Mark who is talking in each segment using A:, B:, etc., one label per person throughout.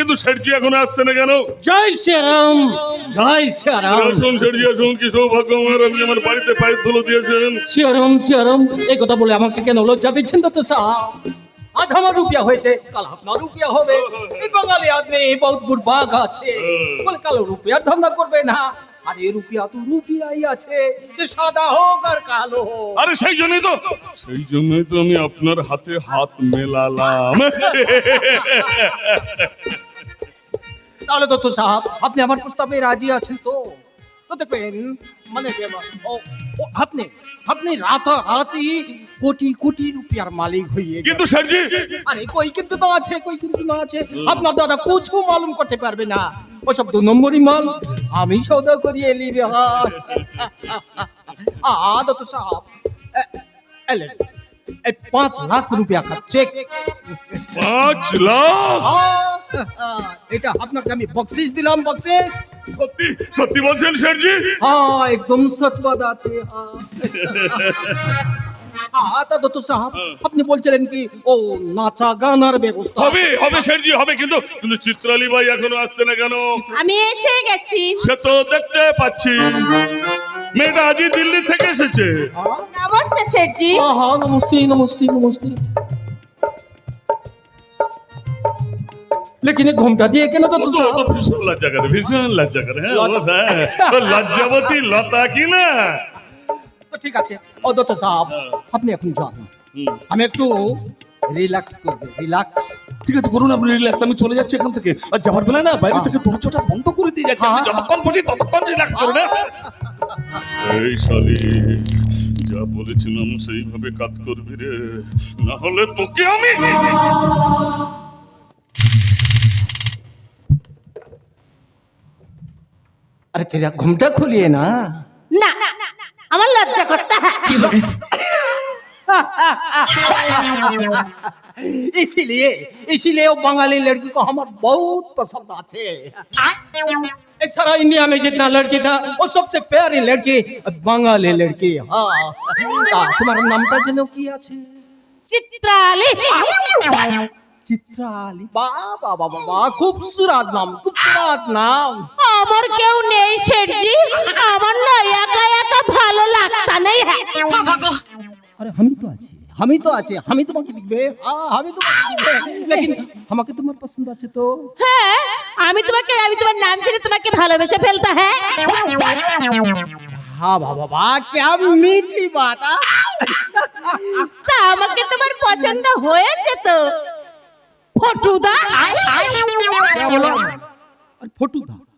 A: কিন্তু শেঠজি এখন আসছে না কেন?
B: জয় শ্রীরাম জয় শ্রীরাম।
A: শুন শেঠজি আসুন কি সৌভাগ্য আমার আপনি আমার বাড়িতে পায়ের ধুলো দিয়েছেন।
B: শ্রীরাম শ্রীরাম এই কথা বলে আমাকে কেন লজ্জা দিচ্ছেন তো স্যার? আজ আমার রুপিয়া হয়েছে কাল আপনার রুপিয়া হবে। এই বাঙালি আদমি বহুত বুড়বাগ আছে। বলে কাল রুপিয়ার ধান্দা করবে না। আর রুপিয়া তো রুপিয়াই আছে যে সাদা হোক আর কালো হোক।
A: আরে সেই জন্যই তো সেই জন্যই তো আমি আপনার হাতে হাত মেলালাম।
B: তাহলে তো সাহেব আপনি আমার প্রস্তাবে রাজি আছেন তো? তো দেখবেন মানে আপনি আপনি রাতারাতি কোটি কোটি রুপিয়ার মালিক হয়ে গেলেন।
A: কিন্তু শেঠজি
B: আরে কই কিন্তু তো আছে কই কিন্তু না আছে? আপনার দাদা কিছু মালুম করতে পারবে না। ওসব দু নম্বরই মাল। আমি সৌদা করিয়ে নিবে আদত সাহেব এ- এলে এই পাঁচ লাখ রুপিয়া का চেক
A: পাঁচ লাখ?
B: এটা আপনাকে আমি দিলাম
A: সত্যি সত্যি বলছেন
B: শেরজি? হ্যাঁ একদম সচ আছে। আতা দত্ত সাহেব আপনি বলছিলেন কি ও নাচা গানার ব্যবস্থা
A: হবে হবে শেরজি হবে কিন্তু কিন্তু ভাই এখনও আসছে না কেন?
C: আমি এসে গেছি।
A: সে তো দেখতে পাচ্ছি। মেয়েটা আজই দিল্লি থেকে এসেছে।
B: হ্যাঁ। নমস্তে শেরজি। হ্যাঁ হ্যাঁ নমস্তে নমস্তে নমস্তে। লেকিন ঘোমটা
A: দিয়ে
B: কেন
A: তো ভীষণ লজ্জা করে ভীষণ লজ্জা করে হ্যাঁ লজ্জাবতী লতা কি না
B: তো ঠিক আছে অদত্ত সাহেব আপনি এখন যান আমি একটু রিল্যাক্স করব রিল্যাক্স
A: ঠিক আছে করুন আপনি রিল্যাক্স আমি চলে যাচ্ছি এখান থেকে আর যাওয়ার বেলা না বাইরে থেকে দরজাটা বন্ধ করে দিয়ে যাচ্ছে আমি যতক্ষণ বসি ততক্ষণ রিল্যাক্স করুন এই শালি যা বলেছিলাম সেইভাবে কাজ করবি রে। না হলে তোকে আমি
B: अरे तेरा घुमटा खोलिए ना
C: না আমার লজ্জা করতে হয়
B: इसीलिए इसीलिए वो बंगाली लड़की को हमारा बहुत पसंद आते ये सारा इंडिया में जितना लड़की था वो सबसे प्यारी लड़की बंगाली लड़की हाँ তা, তোমার নামটা যেন কি আছে
C: চিত্রালি
B: চিত্রালি বাবা বাবা বাবা খুবসুরাত নাম খুবসুরাত নাম
C: আমার কেউ নেই শেঠজি আমার না একা একা ভালো লাগতা নেই হ্যাঁ
B: আরে আমি তো আছি আমি তো আছি আমি তোমাকে দিবে হ্যাঁ আমি তোমাকে দিবে লেকিন আমাকে তোমার পছন্দ আছে তো
C: হ্যাঁ আমি তোমাকে আমি তোমার নাম ছেড়ে তোমাকে ভালোবেসে ফেলতা হ্যাঁ
B: हाँ बाबा बा क्या मीठी बात हाँ?
C: তা আমাকে তোমার পছন্দ হয়েছে তো ফটুদা
B: क्या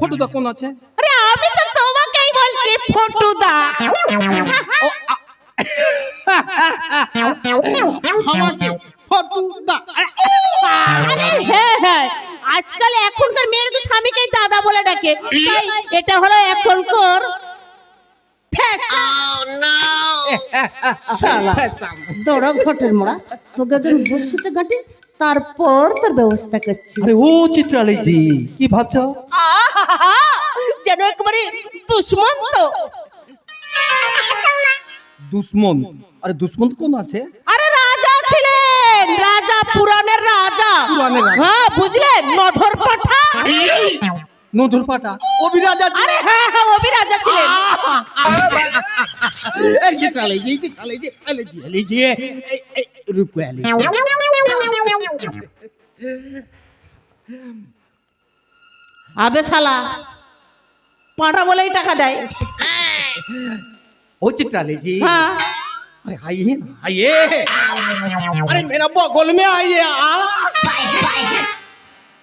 B: ফটুদা কোন আছে?
C: আরে আমি তো তোমাকেই বলছি ফটুদা।
B: আমাকে ফটুদা।
C: আরে হ্যাঁ হ্যাঁ। আজকাল এখনকার মেয়ের তো স্বামীকেই দাদা বলে ডাকে। তাই এটা হলো এখনকার
D: দৌড়া ঘটের মোড়া। তোকে একজন বসিতে ঘাটে তারপর তোর ব্যবস্থা করছি।
B: আরে ও চিত্রালয় জি কি ভাবছ?
C: আহা! যেন একেবারে দুশ্মন তো।
B: দুশ্মন? আরে দুশ্মন কোন আছে?
C: আরে রাজা ছিলেন রাজা পুরাণের রাজা।
B: পুরাণের রাজা।
C: হ্যাঁ বুঝলেন নধর পাঠা।
B: নধুর আছে
C: আরে হ্যাঁ হ্যাঁ ওবি রাজা ছিলেন
B: এই চিত্রালয় জি চিত্রালয় জি আলে জি আলে জি এই এই রূপে আলে জি
C: আবে শালা পাঁটা বলেই টাকা দেয়
B: ओ चित्राली जी
C: হ্যাঁ
B: अरे आइए ना आइए अरे मेरा बगल में आइए आ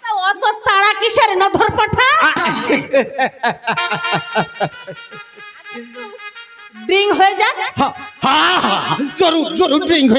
C: তা অত তাড়া কিসের নধর পাঠা ড্রিং হয়ে যাক
B: हाँ हाँ हाँ, जरूर जरूर ड्रिंक हो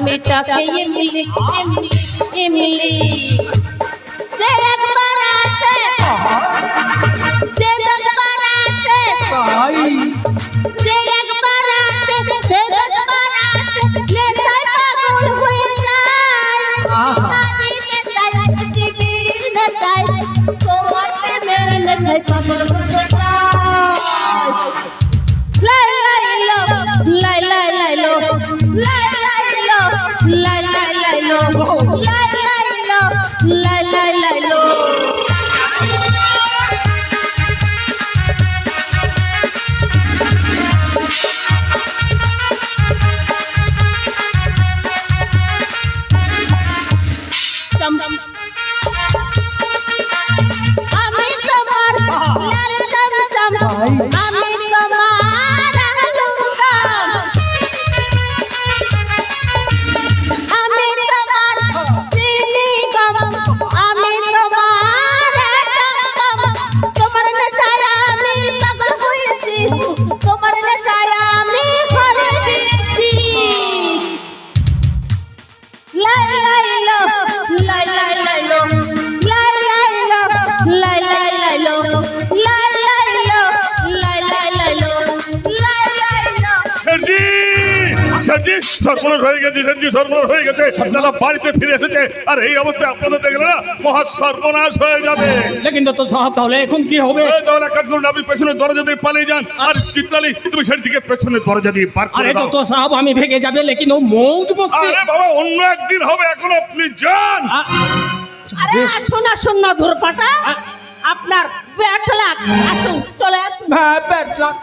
C: আমি তাকে ইমলি ইমলি ইমলি যে একবার আসে যে দশবার আসে
B: তাই
C: যে একবার আসে সে দশবার আসে নেশায় পাগল হয়ে যায়
B: আহা।
C: নারী নেশায় জীবীর নেশায় তোমার প্রেমের নেশায় পাগল হয়ে যায় লাই লাই লো লাই লাই লাই লো লাই লাই লো লাই লাই লাই লো লাই লাই লো লাই লাই লাই লো আমি তোমার লাল দমদম আমি লাই লাই লো লাই লাই লাই লো।
A: শেঠজি সর্বনাশ হয়ে গেছে শেঠজি সর্বনাশ হয়ে গেছে। দাদা বাড়িতে ফিরে এসেছে আর এই অবস্থায় আপনাদের দেখলে না মহা সর্বনাশ হয়ে যাবে।
B: লেকিন তো সাহেব তাহলে এখন কি হবে?
A: এই তাহলে কাজ করুন আপনি পেছনের দরজা দিয়ে পালিয়ে যান। আর চিত্রালি তুমি সেদিকে পেছনের দরজা দিয়ে পার করে
B: আরে তো সাহেব আমি ভেগে যাবে লেকিন ও মৌজ মস্তি
A: আরে বাবা অন্য একদিন হবে এখন আপনি যান।
C: আরে আসুন আসুন না ধরপাটা। আপনার ব্যাট লাগ আসুন চলে আসুন।
B: হ্যাঁ, ব্যাড লাক।